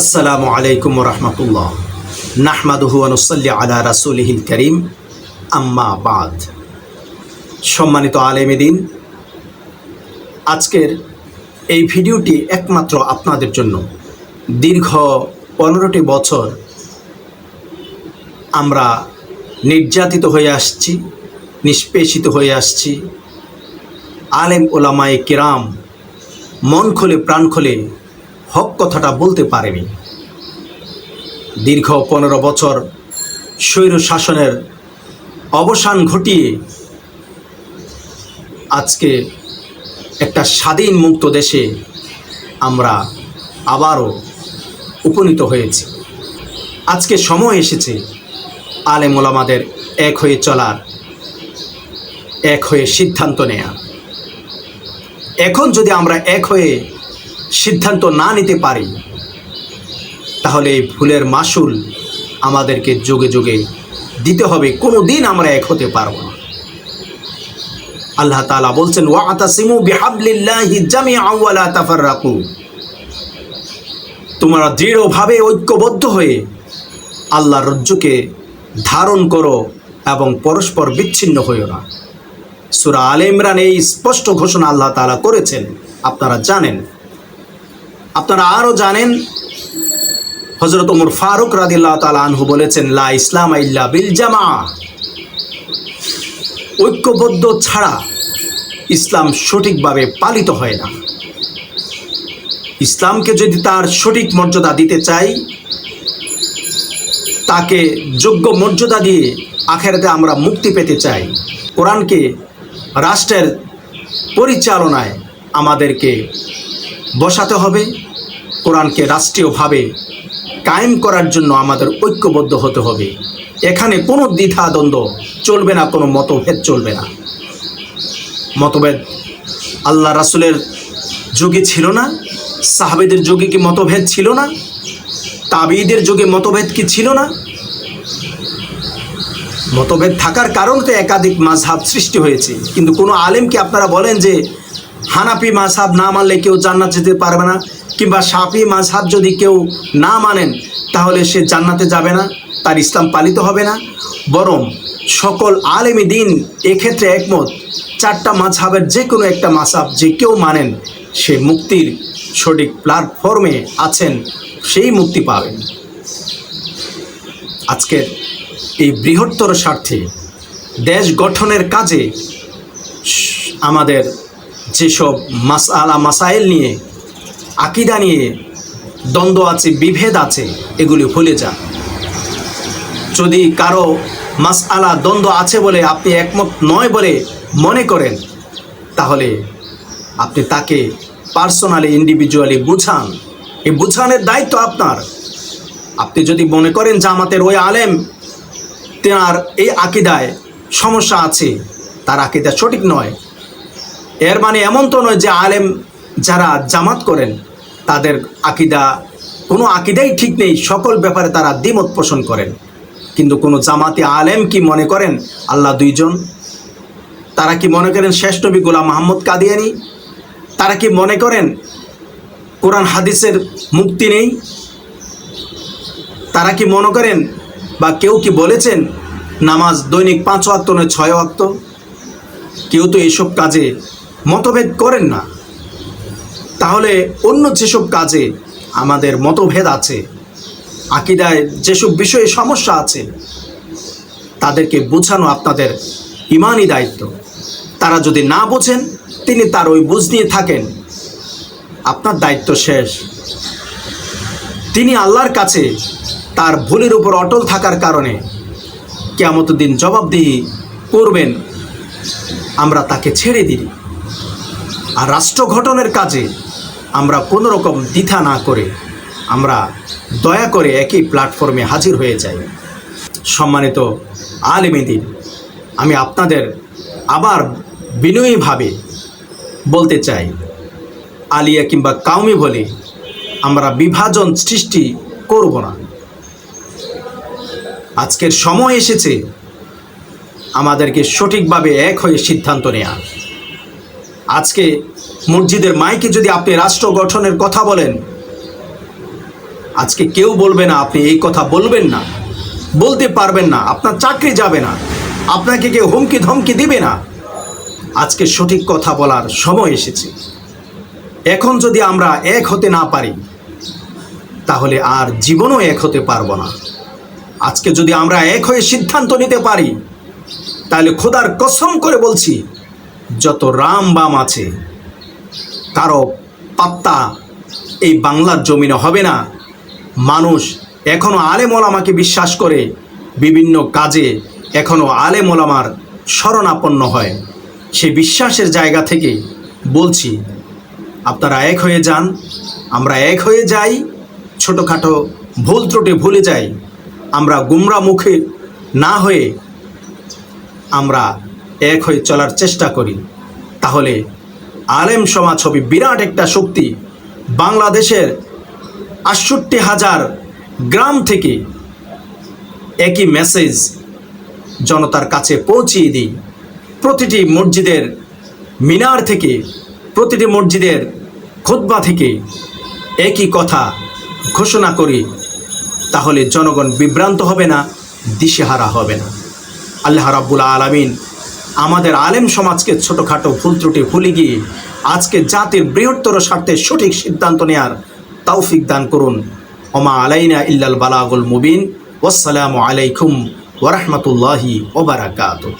আসসালামু আলাইকুম রহমতুল্লাহ। নাহমাদুহু আনুসাল্লি আলা রাসুলহিল করিম। আম্মা বাদ। সম্মানিত আলেমেদিন, আজকের এই ভিডিওটি একমাত্র আপনাদের জন্য। দীর্ঘ পনেরোটি বছর আমরা নির্যাতিত হয়ে আসছি, নিষ্পেষিত হয়ে আসছি। আলেম ওলামায়ে কিরাম মন খোলে, প্রাণ খোলে হক কথাটা বলতে পারেনি। দীর্ঘ পনেরো বছর স্বৈর শাসনের অবসান ঘটিয়ে আজকে একটা স্বাধীন মুক্ত দেশে আমরা আবারও উপনীত হয়েছি। আজকে সময় এসেছে আলেম ওলামাদের এক হয়ে চলার, এক হয়ে সিদ্ধান্ত নেয়া। এখন যদি আমরা এক হয়ে সিদ্ধান্ত না নিতে পারি, তাহলে এই ভুলের মাসুল আমাদেরকে যোগে যোগে দিতে হবে কোনো দিন আমরা এক হতে পারব না। আল্লাহ তাআলা বলছেন, ওয়াতাসিমু বিহাবলিল্লাহি জামিআ ওয়ালা তাফাররাকু। তোমরা দৃঢ়ভাবে ঐক্যবদ্ধ হয়ে আল্লাহর রজ্জুকে ধারণ করো এবং পরস্পর বিচ্ছিন্ন হইও না। সুরা আলে ইমরান এই স্পষ্ট ঘোষণা আল্লাহ তালা করেছেন, আপনারা জানেন। আপনারা আরও জানেন হজরত উমর ফারুক রাদিল্লাহ তালা আনহু বলেছেন, লা ইসলাম ইল্লা বিল জামা। ঐক্যবদ্ধ ছাড়া ইসলাম সঠিকভাবে পালিত হয় না। ইসলামকে যদি তার সঠিক মর্যাদা দিতে চাই, তাকে যোগ্য মর্যাদা দিয়ে আখেরাতে আমরা মুক্তি পেতে চাই। কোরআনকে রাষ্ট্রের পরিচালনায় আমাদেরকে বসাতে হবে। কোরআনকে রাষ্ট্রীয়ভাবে কায়েম করার জন্য আমাদের ঐক্যবদ্ধ হতে হবে। এখানে কোনো দ্বিধা দ্বন্দ্ব চলবে না, কোনো মতভেদ চলবে না। মতভেদ আল্লাহ রাসুলের যুগে ছিল না, সাহাবেদের যুগে কি মতভেদ ছিল না তাবিদের যুগে মতভেদ কি ছিল না? মতভেদ থাকার কারণ তো একাধিক মাঝহাব সৃষ্টি হয়েছে। কিন্তু কোনো আলেমকে আপনারা বলেন যে হানাফি মাঝহাব না মানলে কেউ জান্নাত যেতে পারবে না? কিংবা সাফি মাঝহাব যদি কেউ না মানেন, তাহলে সে জান্নাতে যাবে না, তার ইসলাম পালিত হবে না। বরং সকল আলেমী দিন এক্ষেত্রে একমত, চারটা মাঝহাবের যে কোনো একটা মাঝহাব যে কেউ মানেন, সে মুক্তির সঠিক প্ল্যাটফর্মে আছেন, সেই মুক্তি পাবেন আজকের এই বৃহত্তর স্বার্থে দেশ গঠনের কাজে আমাদের যেসব মাসালা মাসাইল নিয়ে আকিদা নিয়ে দ্বন্দ্ব আছে, বিভেদ আছে, এগুলি ভুলে যান। যদি কারও মাস আলা দ্বন্দ্ব আছে বলে আপনি একমত নয় বলে মনে করেন, তাহলে আপনি তাকে পার্সোনালি, ইন্ডিভিজুয়ালি বুঝান। এই বুঝানোর দায়িত্ব আপনার। আপনি যদি মনে করেন জামাতের ওই আলেম, তেনার এই আকিদায় সমস্যা আছে, তার আকিদা সঠিক নয়, এর মানে এমন তো নয় যে আলেম যারা জামাত করেন, তাদের আকিদা, কোনো আকিদাই ঠিক নেই, সকল ব্যাপারে তারা দ্বিমত পোষণ করেন। কিন্তু কোনো জামাতে আলেম কি মনে করেন, আল্লাহ দুইজন? তারা কি মনে করেন শেষ নবী গোলাম মাহমুদ কাদিয়ানি? তারা কি মনে করেন কোরআন হাদিসের মুক্তি নেই? তারা কি মনে করেন বা কেউ কি বলেছেন নামাজ দৈনিক পাঁচ ওয়াক্ত নয় ছয় ওয়াক্ত? কেউ তো এসব কাজে মতভেদ করেন না। তাহলে অন্য যেসব কাজে আমাদের মতভেদ আছে, আকিদায় যেসব বিষয়ে সমস্যা আছে, তাদেরকে বোঝানো আপনাদের ইমানই দায়িত্ব। তারা যদি না বোঝেন, তিনি তার ওই বুঝ নিয়ে থাকেন। আপনার দায়িত্ব শেষ। তিনি আল্লাহর কাছে তার ভুলের উপর অটল থাকার কারণে কেমত দিন জবাবদিহি করবেন। আমরা তাকে ছেড়ে দিই। আর রাষ্ট্র গঠনের কাজে আমরা কোনো রকম দ্বিধা না করে আমরা দয়া করে একই প্ল্যাটফর্মে হাজির হয়ে যাই। সম্মানিত আলিমেদিন আমি আপনাদের আবার বিনয়ীভাবে বলতে চাই, আলিয়া কিংবা কাউমি বলে আমরা বিভাজন সৃষ্টি করব না। আজকের সময় এসেছে আমাদেরকে সঠিকভাবে এক হয়ে সিদ্ধান্ত নেওয়া আজকে মসজিদের মাইকে যদি আপনি রাষ্ট্র গঠনের কথা বলেন, আজকে কেউ বলবে না আপনি এই কথা বলবেন না, বলতে পারবেন না, আপনার চাকরি যাবে না, আপনাকে কেউ হুমকি ধমকি দিবে না। আজকে সঠিক কথা বলার সময় এসেছে। এখন যদি আমরা এক হতে না পারি, তাহলে আর জীবনও এক হতে পারব না। আজকে যদি আমরা এক হয়ে সিদ্ধান্ত নিতে পারি, তাহলে খোদার কসম করে বলছি যত রাম বাম আছে কারও পাত্তা এই বাংলার জমিনে হবে না। মানুষ এখনও আলেম ওলামাকে বিশ্বাস করে, বিভিন্ন কাজে এখনও আলেম ওলামার শরণাপন্ন হয়। সে বিশ্বাসের জায়গা থেকে বলছি, আপনারা এক হয়ে যান, আমরা এক হয়ে যাই, ছোটোখাটো ভুল ত্রুটি ভুলে যাই, আমরা গুমরা মুখে না হয়ে আমরা এক হয়ে চলার চেষ্টা করি। তাহলে আলেম সমাজ হবে বিরাট একটা শক্তি। বাংলাদেশের আটষট্টি হাজার গ্রাম থেকে একই মেসেজ জনতার কাছে পৌঁছিয়ে দিই। প্রতিটি মসজিদের মিনার থেকে, প্রতিটি মসজিদের খুতবা থেকে একই কথা ঘোষণা করি, তাহলে জনগণ বিভ্রান্ত হবে না, দিশেহারা হবে না। আল্লাহ রাব্বুল আলামিন আমাদের আলেম সমাজকে ছোটোখাটো ভুল ত্রুটি ভুলে গিয়ে আজকে জাতির বৃহত্তর স্বার্থে সঠিক সিদ্ধান্ত নেয়ার তৌফিক দান করুন। ওমা আলাইনা ইল্লাল বালাগুল মুবিন। ওয়াসসালামু আলাইকুম ওরহমতুল্লাহি ওবারাকাতুহ